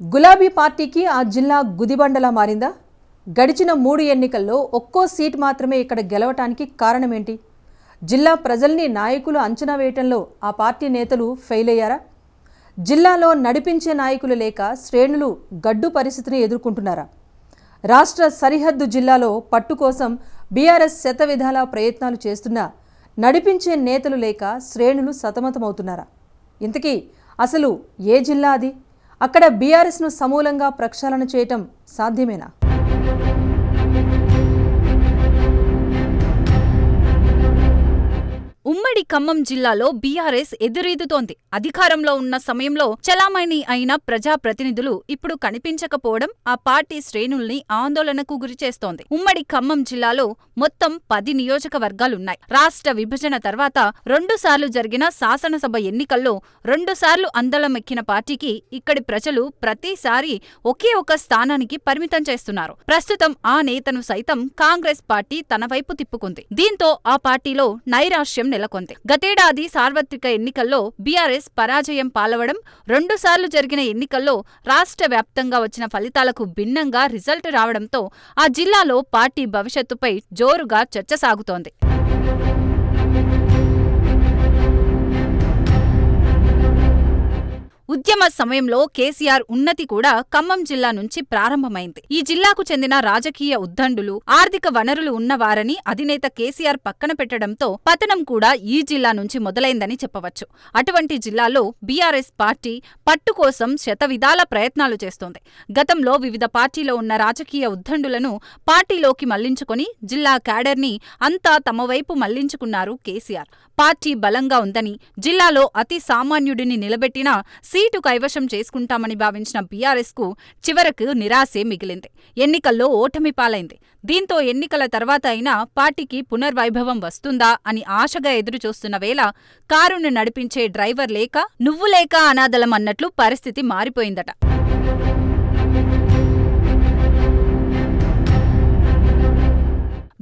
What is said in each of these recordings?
గులాబీ పార్టీకి ఆ జిల్లా గుదిబండలా మారిందా? గడిచిన మూడు ఎన్నికల్లో ఒక్కో సీట్ మాత్రమే ఇక్కడ గెలవటానికి కారణమేంటి? జిల్లా ప్రజల్ని నాయకులు అంచనా వేయటంలో ఆ పార్టీ నేతలు ఫెయిల్ అయ్యారా? జిల్లాలో నడిపించే నాయకులు లేక శ్రేణులు గడ్డు పరిస్థితిని ఎదుర్కొంటున్నారా? రాష్ట్ర సరిహద్దు జిల్లాలో పట్టు కోసం బీఆర్ఎస్ శతవిధాల ప్రయత్నాలు చేస్తున్నా నడిపించే నేతలు లేక శ్రేణులు సతమతమవుతున్నారా? ఇంతకీ అసలు ఏ జిల్లా అది? అక్కడ బీఆర్ఎస్ను సమూలంగా ప్రక్షాళన చేయటం సాధ్యమేనా? ఉమ్మడి ఖమ్మం జిల్లాలో బీఆర్ఎస్ ఎదురీదుతోంది. అధికారంలో ఉన్న సమయంలో చలామణి అయిన ప్రజాప్రతినిధులు ఇప్పుడు కనిపించకపోవడం ఆ పార్టీ శ్రేణుల్ని ఆందోళనకు గురిచేస్తోంది ఉమ్మడి ఖమ్మం జిల్లాలో మొత్తం పది నియోజకవర్గాలున్నాయి. రాష్ట్ర విభజన తర్వాత రెండుసార్లు జరిగిన శాసనసభ ఎన్నికల్లో రెండుసార్లు అందలమెక్కిన పార్టీకి ఇక్కడి ప్రజలు ప్రతిసారి ఒకే ఒక స్థానానికి పరిమితం చేస్తున్నారు. ప్రస్తుతం ఆ నేతను సైతం కాంగ్రెస్ పార్టీ తన వైపు తిప్పుకుంది. దీంతో ఆ పార్టీలో నైరాశ్యం నెలకొంది. గతేడాది సార్వత్రిక ఎన్నికల్లో బీఆర్ఎస్ పరాజయం పాలవడం రెండుసార్లు జరిగిన ఎన్నికల్లో రాష్ట్ర వ్యాప్తంగా వచ్చిన ఫలితాలకు భిన్నంగా రిజల్ట్ రావడంతో ఆ జిల్లాలో పార్టీ భవిష్యత్తుపై జోరుగా చర్చ సాగుతోంది. ఉద్యమ సమయంలో కేసీఆర్ ఉన్నతి కూడా ఖమ్మం జిల్లా నుంచి ప్రారంభమైంది. ఈ జిల్లాకు చెందిన రాజకీయ ఉద్దండులు ఆర్థిక వనరులు ఉన్నవారని అధినేత కేసీఆర్ పక్కన పెట్టడంతో పతనం కూడా ఈ జిల్లా నుంచి మొదలైందని చెప్పవచ్చు. అటువంటి జిల్లాలో బీఆర్ఎస్ పార్టీ పట్టు కోసం శతవిధాల ప్రయత్నాలు చేస్తోంది. గతంలో వివిధ పార్టీలో ఉన్న రాజకీయ ఉద్దండులను పార్టీలోకి మళ్ళించుకొని జిల్లా క్యాడర్ని అంతా తమ వైపు మళ్ళించుకున్నారు కేసీఆర్. పార్టీ బలంగా ఉందని జిల్లాలో అతి సామాన్యుడిని నిలబెట్టినా సీటు కైవశం చేసుకుంటామని భావించిన బీఆర్ఎస్కు చివరకు నిరాశే మిగిలింది. ఎన్నికల్లో ఓటమి పాలైంది. దీంతో ఎన్నికల తర్వాత అయినా పార్టీకి పునర్వైభవం వస్తుందా అని ఆశగా ఎదురుచూస్తున్న వేళ కారును నడిపించే డ్రైవర్ లేక నువ్వు లేక అనాదలం అన్నట్లు పరిస్థితి మారిపోయిందట.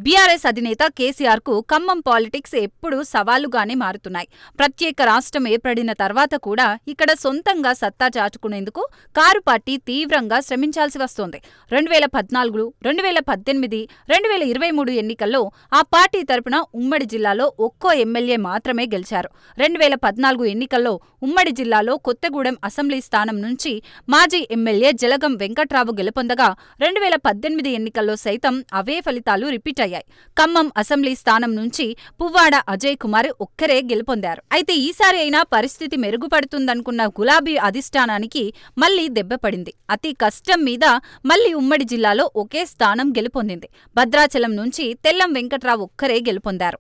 బీఆర్ఎస్ అధినేత కేసీఆర్కు ఖమ్మం పాలిటిక్స్ ఎప్పుడూ సవాలుగానే మారుతున్నాయి. ప్రత్యేక రాష్ట్రం ఏర్పడిన తర్వాత కూడా ఇక్కడ సొంతంగా సత్తా చాటుకునేందుకు కారు పార్టీ తీవ్రంగా శ్రమించాల్సి వస్తోంది. రెండు వేల పద్నాలుగు రెండు వేల పద్దెనిమిది రెండు వేల ఇరవై మూడు ఎన్నికల్లో ఆ పార్టీ తరపున ఉమ్మడి జిల్లాలో ఒక్కో ఎమ్మెల్యే మాత్రమే గెలిచారు. రెండు వేల పద్నాలుగు ఎన్నికల్లో ఉమ్మడి జిల్లాలో కొత్తగూడెం అసెంబ్లీ స్థానం నుంచి మాజీ ఎమ్మెల్యే జలగం వెంకట్రావు గెలుపొందగా రెండు వేల పద్దెనిమిది ఎన్నికల్లో సైతం అవే ఫలితాలు రిపీట్ అయ్యాయి. ఖమ్మం అసెంబ్లీ స్థానం నుంచి పువ్వాడ అజయ్ కుమార్ ఒక్కరే గెలుపొందారు. అయితే ఈసారి అయినా పరిస్థితి మెరుగుపడుతుందనుకున్న గులాబీ అధిష్టానానికి మళ్ళీ దెబ్బపడింది అతి కష్టం మీద మళ్ళీ ఉమ్మడి జిల్లాలో ఒకే స్థానం గెలుపొందింది. భద్రాచలం నుంచి తెల్లం వెంకట్రావు ఒక్కరే గెలుపొందారు.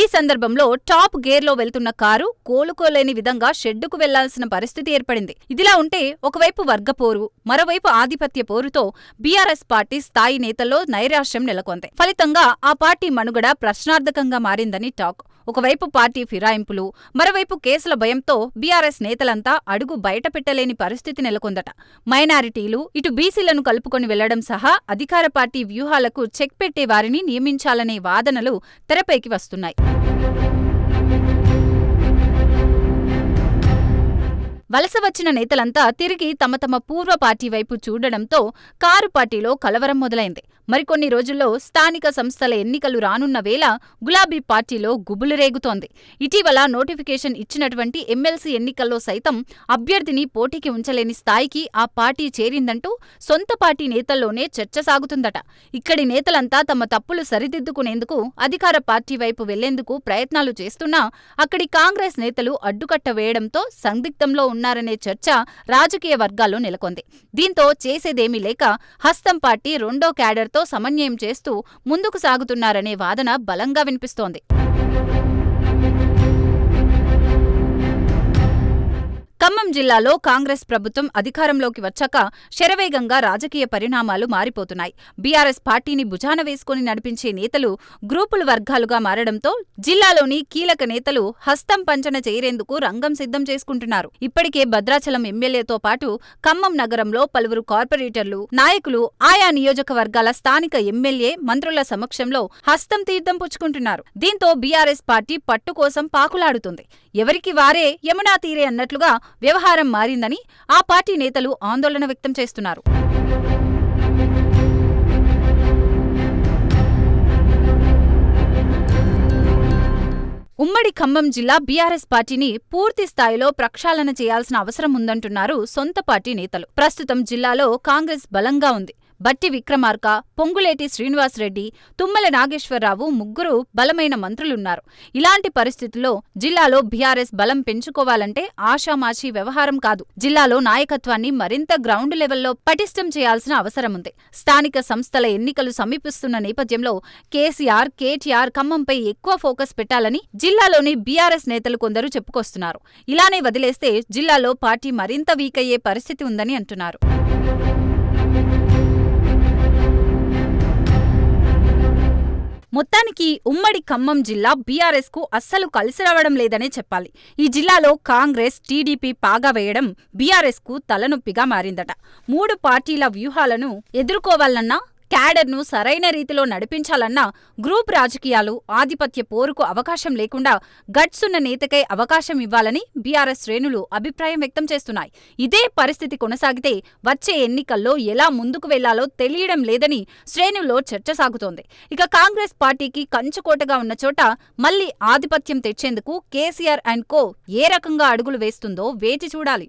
ఈ సందర్భంలో టాప్ గేర్లో వెళ్తున్న కారు కోలుకోలేని విధంగా షెడ్డుకు వెళ్ళాల్సిన పరిస్థితి ఏర్పడింది. ఇదిలా ఉంటే ఒకవైపు వర్గపోరు మరోవైపు ఆధిపత్య పోరుతో బీఆర్ఎస్ పార్టీ స్థాయి నేతల్లో నైరాశ్యం నెలకొంది. ఫలితంగా ఆ పార్టీ మనుగడ ప్రశ్నార్థకంగా మారిందని టాక్. ఒకవైపు పార్టీ ఫిరాయింపులు మరోవైపు కేసుల భయంతో బీఆర్ఎస్ నేతలంతా అడుగు బయటపెట్టలేని పరిస్థితి నెలకొందట. మైనారిటీలు ఇటు బీసీలను కలుపుకొని వెళ్ళడం సహా అధికార పార్టీ వ్యూహాలకు చెక్ పెట్టే వారిని నియమించాలనే వాదనలు తెరపైకి వస్తున్నాయి. వలస వచ్చిన నేతలంతా తిరిగి తమ తమ పూర్వ పార్టీ వైపు చూడడంతో కారు పార్టీలో కలవరం మొదలైంది. మరికొన్ని రోజుల్లో స్థానిక సంస్థల ఎన్నికలు రానున్న వేళ గులాబీ పార్టీలో గుబులు రేగుతోంది. ఇటీవల నోటిఫికేషన్ ఇచ్చినటువంటి ఎమ్మెల్సీ ఎన్నికల్లో సైతం అభ్యర్థిని పోటీకి ఉంచలేని స్థాయికి ఆ పార్టీ చేరిందంటూ సొంత పార్టీ నేతల్లోనే చర్చ సాగుతుందట. ఇక్కడి నేతలంతా తమ తప్పులు సరిదిద్దుకునేందుకు అధికార పార్టీ వైపు వెళ్ళేందుకు ప్రయత్నాలు చేస్తున్నా అక్కడి కాంగ్రెస్ నేతలు అడ్డుకట్ట వేయడంతో సందిగ్ధంలో ఉన్నారనే చర్చ రాజకీయ వర్గాల్లో నెలకొంది. దీంతో చేసేదేమీ లేక హస్తం పార్టీ రెండో క్యాడర్ సమన్వయం చేస్తూ ముందుకు సాగుతున్నారనే వాదన బలంగా వినిపిస్తోంది. ఖమ్మం జిల్లాలో కాంగ్రెస్ ప్రభుత్వం అధికారంలోకి వచ్చాక శరవేగంగా రాజకీయ పరిణామాలు మారిపోతున్నాయి. బీఆర్ఎస్ పార్టీని భుజాన వేసుకుని నడిపించే నేతలు గ్రూపుల వర్గాలుగా మారడంతో జిల్లాలోని కీలక నేతలు హస్తం పంచన చేరేందుకు రంగం సిద్ధం చేసుకుంటున్నారు. ఇప్పటికే భద్రాచలం ఎమ్మెల్యేతో పాటు ఖమ్మం నగరంలో పలువురు కార్పొరేటర్లు నాయకులు ఆయా నియోజకవర్గాల స్థానిక ఎమ్మెల్యే మంత్రుల సమక్షంలో హస్తం తీర్థం పుచ్చుకుంటున్నారు. దీంతో బీఆర్ఎస్ పార్టీ పట్టు కోసం పాకులాడుతుంది. ఎవరికి వారే యమునా తీరే అన్నట్లుగా వ్యవహారం మారిందని ఆ పార్టీ నేతలు ఆందోళన వ్యక్తం చేస్తున్నారు. ఉమ్మడి ఖమ్మం జిల్లా బీఆర్ఎస్ పార్టీని పూర్తి స్థాయిలో ప్రక్షాళన చేయాల్సిన అవసరం ఉందంటున్నారు సొంత పార్టీ నేతలు. ప్రస్తుతం జిల్లాలో కాంగ్రెస్ బలంగా ఉంది. బట్టి విక్రమార్క పొంగులేటి శ్రీనివాసరెడ్డి తుమ్మల నాగేశ్వరరావు ముగ్గురు బలమైన మంత్రులున్నారు. ఇలాంటి పరిస్థితుల్లో జిల్లాలో బీఆర్ఎస్ బలం పెంచుకోవాలంటే ఆషామాషీ వ్యవహారం కాదు. జిల్లాలో నాయకత్వాన్ని మరింత గ్రౌండ్ లెవెల్లో పటిష్టం చేయాల్సిన అవసరం ఉంది స్థానిక సంస్థల ఎన్నికలు సమీపిస్తున్న నేపథ్యంలో కేసీఆర్ కేటీఆర్ ఖమ్మంపై ఎక్కువ ఫోకస్ పెట్టాలని జిల్లాలోని బీఆర్ఎస్ నేతలు కొందరు చెప్పుకొస్తున్నారు. ఇలానే వదిలేస్తే జిల్లాలో పార్టీ మరింత వీక్ అయ్యే పరిస్థితి ఉందని అంటున్నారు. మొత్తానికి ఉమ్మడి ఖమ్మం జిల్లా బీఆర్ఎస్కు అస్సలు కలిసి రావడం లేదనే చెప్పాలి. ఈ జిల్లాలో కాంగ్రెస్ టీడీపీ పాగా వేయడం బీఆర్ఎస్కు తలనొప్పిగా మారిందట. మూడు పార్టీల వ్యూహాలను ఎదుర్కోవాలన్నా క్యాడర్ను సరైన రీతిలో నడిపించాలన్నా గ్రూప్ రాజకీయాలు ఆధిపత్య పోరుకు అవకాశం లేకుండా గట్సున్న నేతకై అవకాశం ఇవ్వాలని బీఆర్ఎస్ శ్రేణులు అభిప్రాయం వ్యక్తం చేస్తున్నాయి. ఇదే పరిస్థితి కొనసాగితే వచ్చే ఎన్నికల్లో ఎలా ముందుకు వెళ్ళాలో తెలియడం లేదని శ్రేణుల్లో చర్చ సాగుతోంది. ఇక కాంగ్రెస్ పార్టీకి కంచుకోటగా ఉన్న చోట మళ్ళీ ఆధిపత్యం తెచ్చేందుకు కేసీఆర్ అండ్ కో ఏ రకంగా అడుగులు వేస్తుందో వేచి చూడాలి.